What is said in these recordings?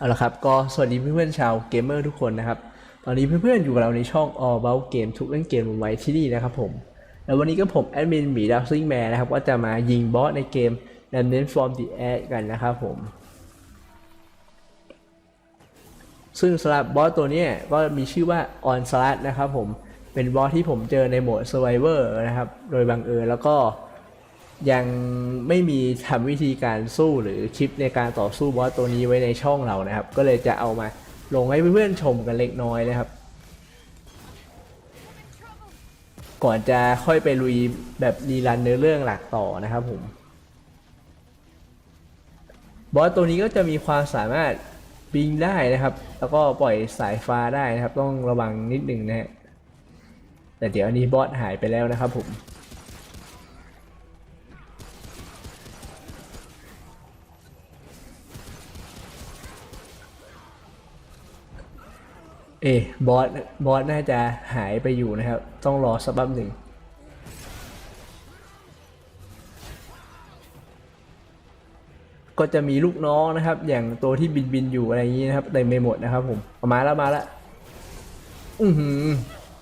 เอาละครับ ก็สวัสดีเพื่อนๆชาวเกมเมอร์ทุกคนนะครับ ตอนนี้เพื่อนๆอยู่กับเราในช่อง All About Game ทุกเล่นเกมไว้ที่นี่นะครับผม แล้ววันนี้ก็ผมแอดมินหมีดับซิงแมนนะครับ ก็จะมายิงบอสในเกม d a m n e n from the Air กันนะครับผม ซึ่งสำหรับบอสตัวนี้ก็มีชื่อว่า On s l a t นะครับผม เป็นบอสที่ผมเจอในโหมด Survivor นะครับ โดยบังเอิญแล้วก็ ยังไม่มีทำวิธีการสู้หรือคลิปในการต่อสู้บอสตัวนี้ไว้ในช่องเรานะครับ ก็เลยจะเอามาลงให้เพื่อนๆชมกันเล็กน้อยนะครับ ก่อนจะค่อยไปลุยแบบรีรันเนื้อเรื่องหลักต่อนะครับผมบอสตัวนี้ก็จะมีความสามารถบิงได้นะครับ แล้วก็ปล่อยสายฟ้าได้นะครับ ต้องระวังนิดหนึ่งนะฮะแต่เดี๋ยวอันนี้บอสหายไปแล้วนะครับผม เอบอสบอสน่าจะหายไปอยู่นะครับ ต้องรอสักแป๊บหนึ่งก็จะมีลูกน้องนะครับ อย่างตัวที่บินบินอยู่อะไรอย่างนี้นะครับเต็มไปหมดนะครับผมเอามาแล้วมาแล้วอือหือ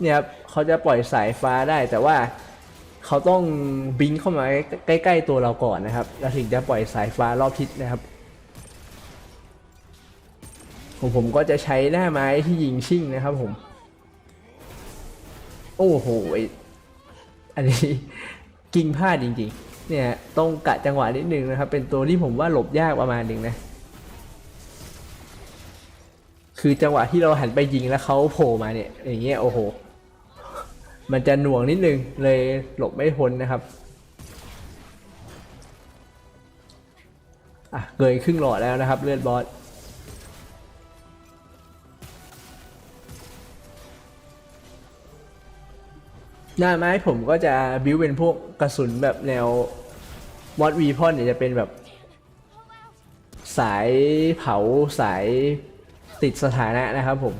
เนี่ยครับเขาจะปล่อยสายฟ้าได้แต่ว่าเขาต้องบินเข้ามาใกล้ ๆ ตัวเราก่อนนะครับ แล้วถึงจะปล่อยสายฟ้ารอบทิศนะครับ ผมผมก็จะใช้หน้าไม้ที่ยิงชิ่งนะครับผม โอ้โหอันนี้กิ่งพลาดจริงๆ เนี่ยต้องกะจังหวะนิดนึงนะครับ เป็นตัวที่ผมว่าหลบยากประมาณหนึ่งนะ คือจังหวะที่เราหันไปยิงแล้วเขาโผล่มาเนี่ย อย่างเงี้ยโอ้โห มันจะหน่วงนิดนึงเลยหลบไม่พ้นนะครับอะเกยครึ่งหลอดแล้วนะครับ เลือดบอส หน้าไม้ผมก็จะบิวเป็นพวกกระสุนแบบแนวมอดวีพอนเนี่ยจะเป็นแบบ สายเผาสายติดสถานะนะครับผม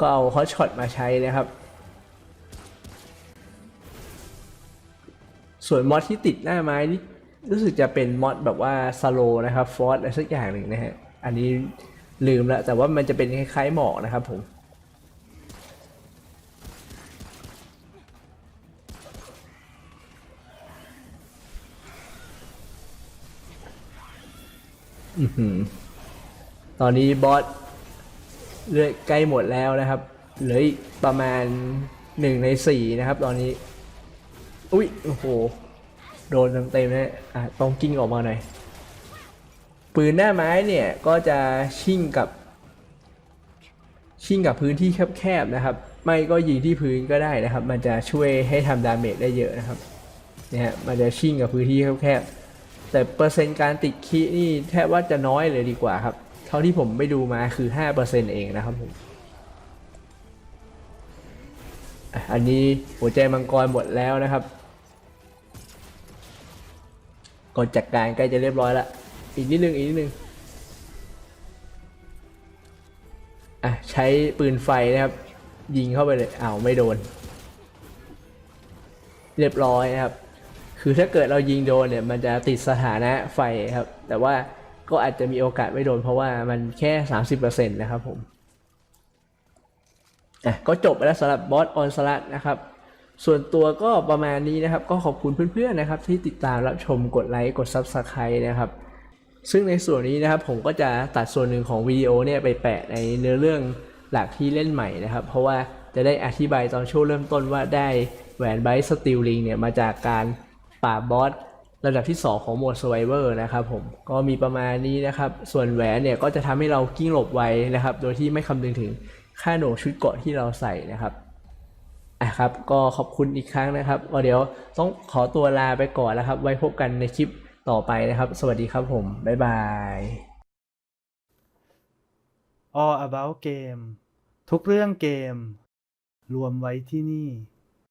ก็เอาฮอตช็อตมาใช้นะครับ ส่วนมอดที่ติดหน้าไม้นี่รู้สึกจะเป็นมอดแบบว่าสโลนะครับฟอสอะไรสักอย่างหนึ่งนะฮะ อันนี้ลืมแล้วแต่ว่ามันจะเป็นคล้ายๆหมอกนะครับผม อื้อหือ ตอนนี้บอสเลือดใกล้หมดแล้วนะครับ เหลืออีกประมาณหนึ่งในสี่นะครับ ตอนนี้ อุ้ยโอ้โห โดนเต็มๆนะอะต้องกิ้งออกมาหน่อย ปืนหน้าไม้เนี่ยก็จะชิ่งกับ ชิ่งกับพื้นที่แคบๆนะครับ ไม่ก็ยิงที่พื้นก็ได้นะครับ มันจะช่วยให้ทำดาเมจได้เยอะนะครับ เนี่ยมันจะชิ่งกับพื้นที่แคบๆ แต่เปอร์เซ็นต์การติดคีนี่แทบว่าจะน้อยเลยดีกว่าครับ เท่าที่ผมไปดูมาคือ 5%เองนะครับผมอันนี้หัวใจมังกรหมดแล้วนะครับก่อนจัดการใกล้จะเรียบร้อยล้วอีกนิดนึงอีกนิดนึงอะใช้ปืนไฟนะครับ ยิงเข้าไปเลยอ้าวไม่โดน เรียบร้อยนะครับ คือถ้าเกิดเรายิงโดนเนี่ยมันจะติดสถานะไฟครับ แต่ว่าก็อาจจะมีโอกาสไม่โดนเพราะว่ามันแค่ 30%นะครับผมอะก็จบไปแล้วสำหรับบอสออนสลัดนะครับ ส่วนตัวก็ประมาณนี้นะครับ ก็ขอบคุณเพื่อนๆนะครับ ที่ติดตามรับชมกดไลค์กด Subscribe นะครับ ซึ่งในส่วนนี้นะครับผมก็จะตัดส่วนหนึ่งของวิดีโอเนี่ยไปแปะในเนื้อเรื่องหลักที่เล่นใหม่นะครับ เพราะว่าจะได้อธิบายตอนช่วงเริ่มต้นว่าได้แหวนไบสติลลิงเนี่ยมาจากการ ปราบบอสระดับที่ 2 ของโหมด Survivor นะครับผมก็มีประมาณนี้นะครับ ส่วนแหวนเนี่ยก็จะทำให้เรากิ้งหลบไวนะครับ โดยที่ไม่คำนึงถึงค่าหน่วงชุดเกราะที่เราใส่นะครับอะครับ ก็ขอบคุณอีกครั้งนะครับก็เดี๋ยวต้องขอตัวลาไปก่อนแล้วครับ ไว้พบกันในคลิปต่อไปนะครับ สวัสดีครับผม บ๊ายบาย All About Game ทุกเรื่องเกม รวมไว้ที่นี่